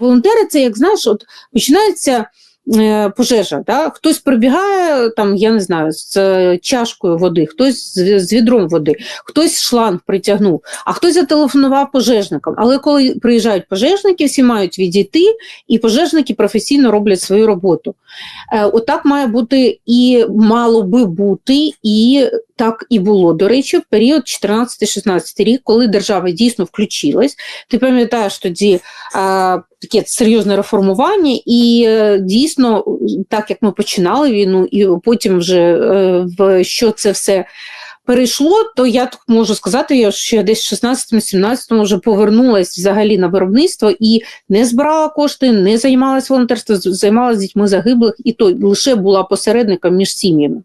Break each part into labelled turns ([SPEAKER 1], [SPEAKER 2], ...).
[SPEAKER 1] Волонтери це, як знаєш, от починається е, пожежа. Да? Хтось прибігає, там, я не знаю, з е, чашкою води, хтось з, відром води, хтось шланг притягнув, а хтось зателефонував пожежникам. Але коли приїжджають пожежники, всі мають відійти, і пожежники професійно роблять свою роботу. Е, Отак має бути і мало би бути, і так і було. До речі, в період 14-16 рік, коли держава дійсно включилась, ти пам'ятаєш тоді таке серйозне реформування, і е, дійсно, так як ми починали війну, і потім вже е, в що це все. Перейшло, то я так можу сказати, що я десь в 16-17 вже повернулася взагалі на виробництво і не збирала кошти, не займалася волонтерством, займалася дітьми загиблих, і то лише була посередником між сім'ями.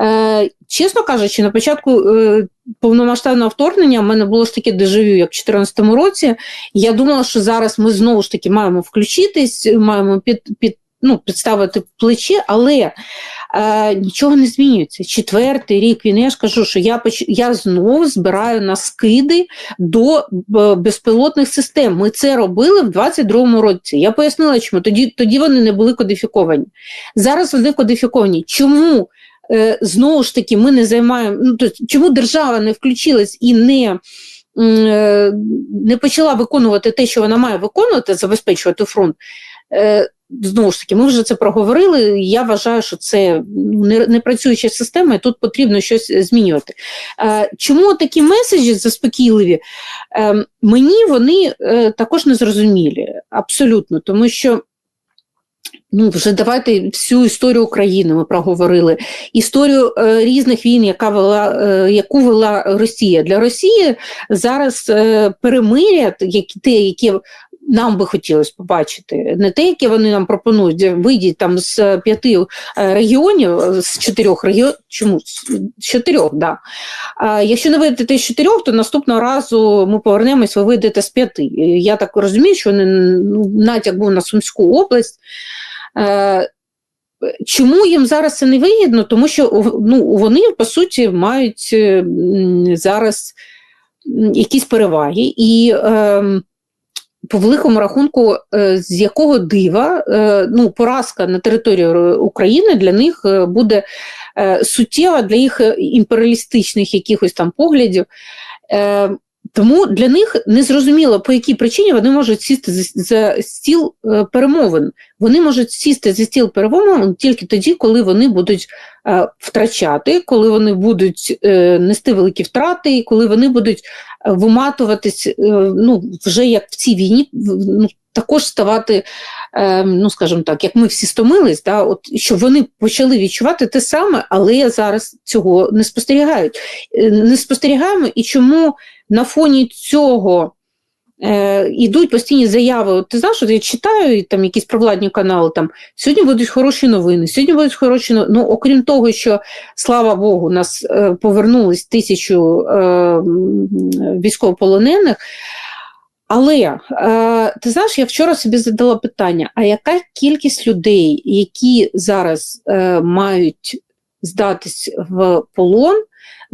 [SPEAKER 1] Е, Чесно кажучи, на початку е, повномасштабного вторгнення в мене було ж таке дежавю, як в 2014 році. Я думала, що зараз ми знову ж таки маємо включитись, маємо під, під ну, підставити плече, але е, нічого не змінюється. Четвертий рік війни, я ж кажу, що я я знову збираю на скиди до безпілотних систем. Ми це робили в 22-му році. Я пояснила, чому тоді, тоді вони не були кодифіковані. Зараз вони кодифіковані. Чому? Е, знову ж таки, ми не займаємо, ну, тобто, чому держава не включилась і не е, не почала виконувати те, що вона має виконувати, забезпечувати фронт. Е, знову ж таки, ми вже це проговорили. Я вважаю, що це не, не працююча система, і тут потрібно щось змінювати. Чому такі меседжі заспокійливі? Мені вони також не зрозумілі, абсолютно, тому що. Ну, вже давайте всю історію України ми проговорили. Історію е, різних війн, яка вела, е, яку вела Росія. Для Росії зараз е, перемиря, які те, які нам би хотілося побачити, не те, яке вони нам пропонують, вийдіть там з п'яти е, регіонів, з чотирьох регіонів, чому з чотирьох, да. А якщо не вийдете з чотирьох, то наступного разу ми повернемось, ви вийдете з п'яти. Я так розумію, що вони, ну, натяк був на Сумську область. Е, чому їм зараз це не вигідно? Тому що ну, вони, по суті, мають е, зараз якісь переваги. І е, по великому рахунку, е, з якого дива ну, поразка на території України для них буде суттєва для їх імперіалістичних якихось там поглядів. Тому для них незрозуміло, по якій причині вони можуть сісти за стіл е, перемовин. Вони можуть сісти за стіл перемовин тільки тоді, коли вони будуть е, втрачати, коли вони будуть е, нести великі втрати, і коли вони будуть виматуватись, ну вже як в цій війні, ну, також ставати, ну скажімо так, як ми всі стомились, да, от щоб вони почали відчувати те саме, але зараз цього не спостерігають. Не спостерігаємо і чому на фоні цього е, йдуть постійні заяви. От Ти знаєш, от я читаю там якісь провладні канали, там сьогодні будуть хороші новини, сьогодні будуть хороші новини. Ну, окрім того, що слава Богу, нас е, повернулись тисячу е, військовополонених. Але е, ти знаєш, я вчора собі задала питання: а яка кількість людей, які зараз е, мають здатись в полон,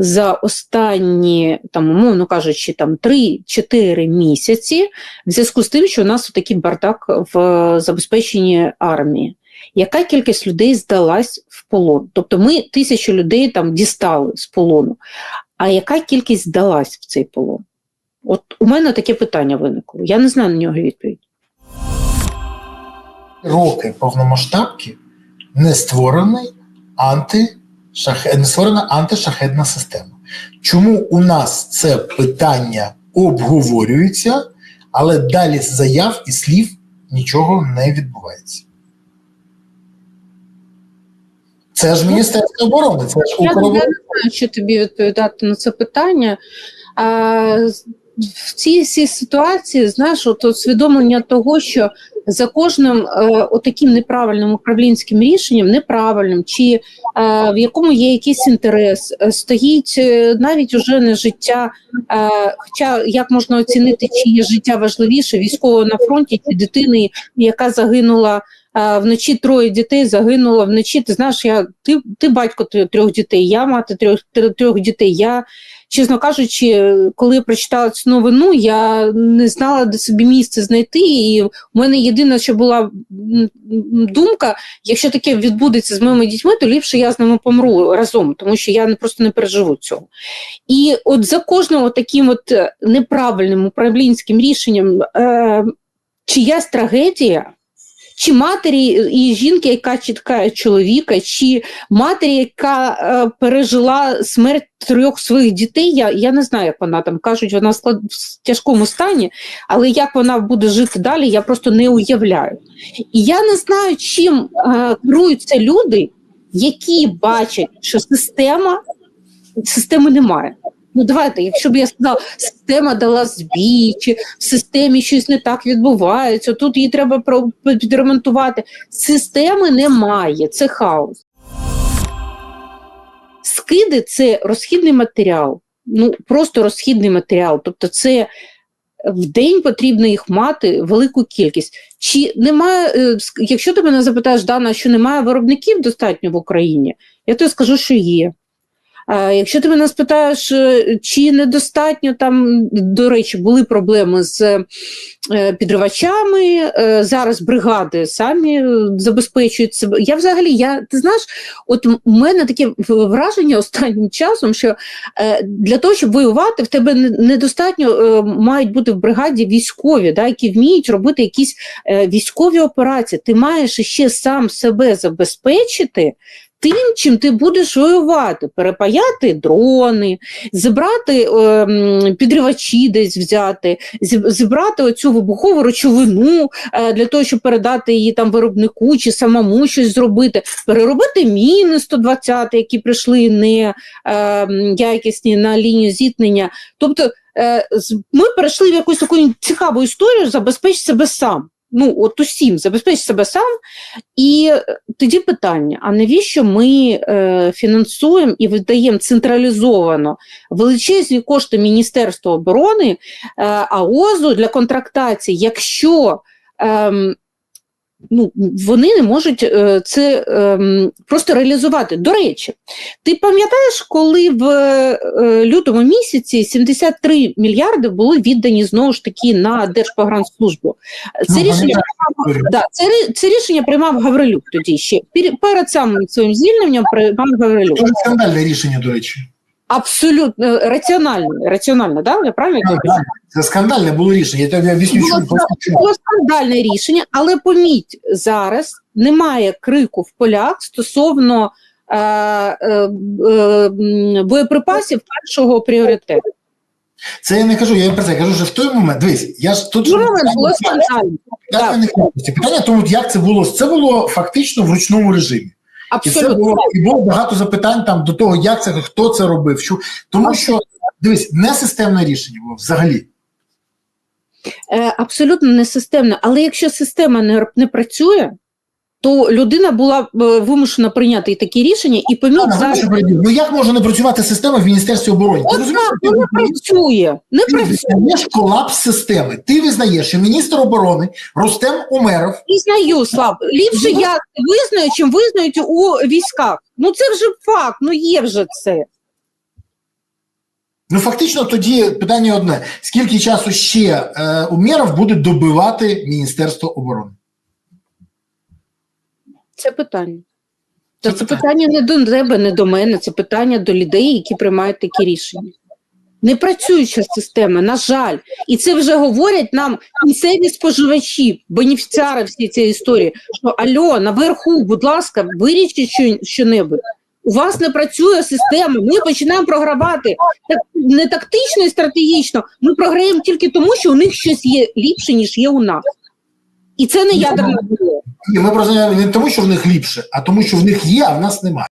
[SPEAKER 1] за останні, там, умовно кажучи, там 3-4 місяці, в зв'язку з тим, що у нас такий бардак в забезпеченні армії. Яка кількість людей здалась в полон? Тобто ми тисячу людей там дістали з полону, а яка кількість здалась в цей полон? От у мене таке питання виникло. Я не знаю на нього відповідь.
[SPEAKER 2] Роки повномасштабки не створений анти не створена антишахедна система. Чому у нас це питання обговорюється, але далі з заяв і слів нічого не відбувається? Це ж Міністерство оборони, це ж
[SPEAKER 1] Я, я не знаю, що тобі відповідати на це питання. А, В цій цій ситуації, знаєш, от усвідомлення того, що за кожним е, отаким неправильним управлінським рішенням, неправильним, чи е, в якому є якийсь інтерес, е, стоїть навіть уже не життя. Хоча як можна оцінити, чи є життя важливіше військового на фронті, чи дитини, яка загинула. Вночі троє дітей загинуло вночі. Ти знаєш, я ти ти батько трьох дітей, я мати трьох трьох дітей. Я чесно кажучи, коли я прочитала цю новину, я не знала, де собі місце знайти. І в мене єдине, що була думка, якщо таке відбудеться з моїми дітьми, то ліпше я з ними помру разом, тому що я просто не переживу цього. І от за кожним таким от е, неправильним управлінським рішенням е, чиясь трагедія. Чи матері і жінки, яка чіткає чоловіка, чи матері, яка е, пережила смерть трьох своїх дітей, я, я не знаю, як вона там кажуть, вона в склад, в тяжкому стані, але як вона буде жити далі, я просто не уявляю. І я не знаю, чим е, керуються люди, які бачать, що система системи немає. Ну, давайте, якщо б я сказала, система дала збій, чи в системі щось не так відбувається, тут її треба підремонтувати. Системи немає, це хаос. Скиди це розхідний матеріал, ну просто розхідний матеріал. Тобто, це в день потрібно їх мати велику кількість. Чи немає, е, якщо ти мене запитаєш, Дана, що немає виробників достатньо в Україні, я тобі скажу, що є. А Якщо ти мене спитаєш, е, чи недостатньо там, до речі, були проблеми з е, підривачами, е, зараз бригади самі е, забезпечують себе. Я взагалі, я, ти знаєш, от у мене таке враження останнім часом, що е, для того, щоб воювати, в тебе недостатньо е, мають бути в бригаді військові, да, які вміють робити якісь е, військові операції. Ти маєш ще сам себе забезпечити тим, чим ти будеш воювати, перепаяти дрони, зібрати е, підривачі десь взяти, зібрати оцю вибухову речовину е, для того, щоб передати її там виробнику чи самому щось зробити, переробити міни 120, які прийшли не е, якісні на лінію зіткнення. Тобто е, ми перейшли в якусь таку цікаву історію, забезпеч себе сам. Ну, от усім, забезпечити себе сам. І е, тоді питання: а навіщо ми е, фінансуємо і видаємо централізовано величезні кошти Міністерства оборони е, АОЗу для контрактації, якщо ем, ну, вони не можуть е, це ем, просто реалізувати. До речі, ти пам'ятаєш, коли в е, лютому місяці 73 мільярди були віддані знову ж таки на Держпогранслужбу? Це
[SPEAKER 2] Ну,
[SPEAKER 1] рішення. Да, це, це рішення приймав Гаврилюк тоді ще. Перед самим своїм звільненням приймав Гаврилюк.
[SPEAKER 2] Дуже скандальне рішення, до речі.
[SPEAKER 1] Абсолютно раціонально, раціонально, да? Я правильно кажу?
[SPEAKER 2] Це скандальне було рішення. Я тобі об'ясню, чому. просто.
[SPEAKER 1] Було скандальне рішення, але поміть, зараз немає крику в полях стосовно е, е, е, боєприпасів першого пріоритету.
[SPEAKER 2] Це я не кажу, я про це кажу, що в той момент, дивись, я ж тут
[SPEAKER 1] Ну, було скандально.
[SPEAKER 2] питання, питання тому, як це було. Це було фактично в ручному режимі. І це було і було багато запитань там до того, як це, хто це робив. Що, тому що дивись, не системне рішення було взагалі.
[SPEAKER 1] Е, абсолютно не системно. Але якщо система не, не працює, то людина була е, вимушена прийняти такі рішення і
[SPEAKER 2] Анна,
[SPEAKER 1] зараз.
[SPEAKER 2] Ну як може не працювати система в Міністерстві оборони?
[SPEAKER 1] От ну, не працює, не
[SPEAKER 2] Ти
[SPEAKER 1] працює.
[SPEAKER 2] визнаєш колапс системи. Ти визнаєш, що міністр оборони Рустем Умеров
[SPEAKER 1] Визнаю, Слав, ліпше я визнаю, чим визнають у військах. Ну це вже факт, ну є вже це.
[SPEAKER 2] Ну, фактично, тоді питання одне: скільки часу ще е, Умєров буде добивати Міністерство оборони?
[SPEAKER 1] Це питання.
[SPEAKER 2] Це
[SPEAKER 1] це
[SPEAKER 2] питання.
[SPEAKER 1] питання не до тебе, не до мене, це питання до людей, які приймають такі рішення. Не працююча система, на жаль. І це вже говорять нам кінцеві споживачі, бенефіціари всі цієї історії, що альо, наверху, будь ласка, вирішіть що, що-небудь. У вас не працює система, ми починаємо програвати так, не тактично і стратегічно. Ми програємо тільки тому, що у них щось є ліпше, ніж є у нас. І це не ядерна зброя.
[SPEAKER 2] Ні, ми прознаємо не тому, що в них ліпше, а тому, що в них є, а в нас немає.